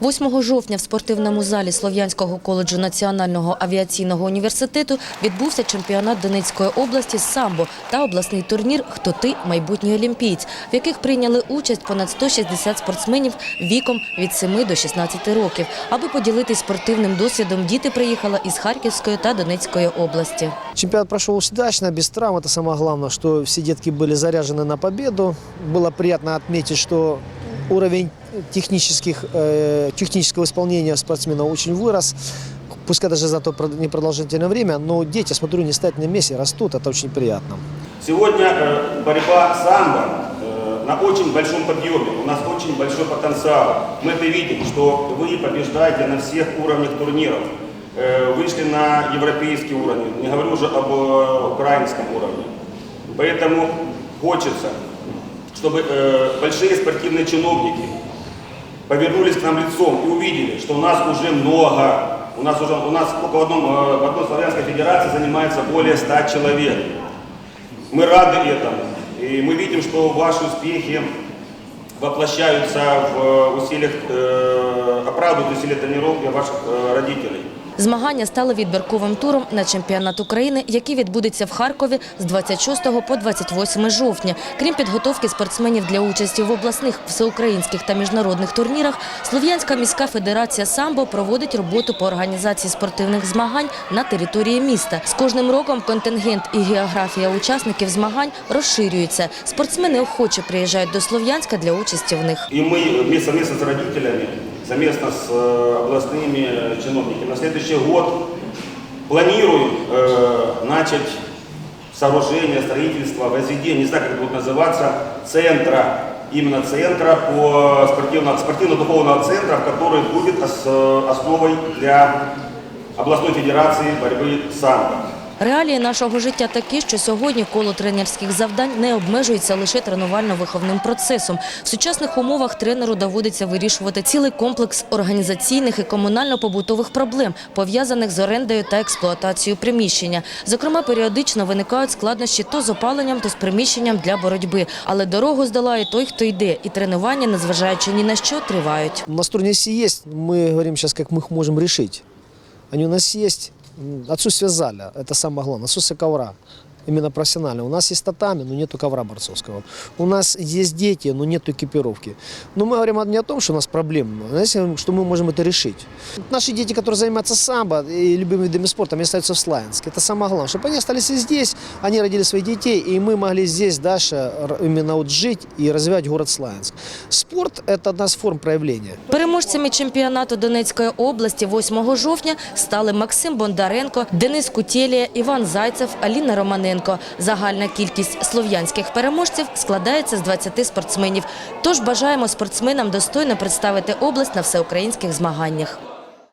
8 жовтня в спортивному залі Слов'янського коледжу Національного авіаційного університету відбувся чемпіонат Донецької області з самбо та обласний турнір «Хто ти? Майбутній олімпієць», в яких прийняли участь понад 160 спортсменів віком від 7 до 16 років. Аби поділитись спортивним досвідом, діти приїхали із Харківської та Донецької області. Чемпионат прошел удачно, без травм. Это самое главное, что все детки были заряжены на победу. Было приятно отметить, что уровень технических, э, технического исполнения спортсменов очень вырос. Пускай даже за то прод- непродолжительное время, но дети, смотрю, не стоят на месте, растут, это очень приятно. Сегодня э, борьба самбо э, на очень большом подъеме. У нас очень большой потенциал. Мы это видим, что вы побеждаете на всех уровнях турниров. Э, вышли на европейский уровень, не говорю уже об украинском уровне. Поэтому хочется, чтобы э, большие спортивные чиновники повернулись к нам лицом и увидели, что у нас уже много, у нас уже у нас сколько в, одном, э, в одной славянской федерации занимается более 100 человек. Мы рады этому. И мы видим, что ваши успехи воплощаются в э, усилиях, э, оправдывают усилия тренировки ваших э, родителей. Змагання стали відбірковим туром на чемпіонат України, який відбудеться в Харкові з 26 по 28 жовтня. Крім підготовки спортсменів для участі в обласних, всеукраїнських та міжнародних турнірах, Слов'янська міська федерація самбо проводить роботу по організації спортивних змагань на території міста. З кожним роком контингент і географія учасників змагань розширюються. Спортсмени охоче приїжджають до Слов'янська для участі в них. И мы вместе, совместно с родителями, совместно с э, областными чиновниками на следующий год планируем э, начать сооружение, строительство, возведение, не знаю, как будет называться, центра, именно центра по спортивно-духовного центра, который будет ос- основой для областной федерации борьбы самбо. Реалії нашого життя такі, що сьогодні коло тренерських завдань не обмежується лише тренувально-виховним процесом. В сучасних умовах тренеру доводиться вирішувати цілий комплекс організаційних і комунально-побутових проблем, пов'язаних з орендою та експлуатацією приміщення. Зокрема, періодично виникають складнощі то з опаленням, то з приміщенням для боротьби. Але дорогу здолає той, хто йде, і тренування, незважаючи ні на що, тривають. У нас турнисы есть, мы говорим сейчас, как мы их можем решить. Они у нас есть. Отсутствие заля, это самое главное, отсутствие ковра. Именно профессионально. У нас есть татами, но нету ковра борцовского. У нас есть дети, но нету экипировки. Но мы говорим не о том, что у нас проблемы, а знаете, что мы можем это решить. Наши дети, которые занимаются самбо и любыми видами спорта, они остаются в Славянске. Это самое главное. Чтобы они остались и здесь, они родили своих детей, и мы могли здесь дальше р- именно вот жить и развивать город Славянск. Спорт – это одна из форм проявления. Переможцями чемпіонату Донецької області 8 жовтня стали Максим Бондаренко, Денис Кутєлія, Іван Зайцев, Аліна Романенко. Загальна кількість слов'янських переможців складається з 20 спортсменів. Тож бажаємо спортсменам достойно представити область на всеукраїнських змаганнях.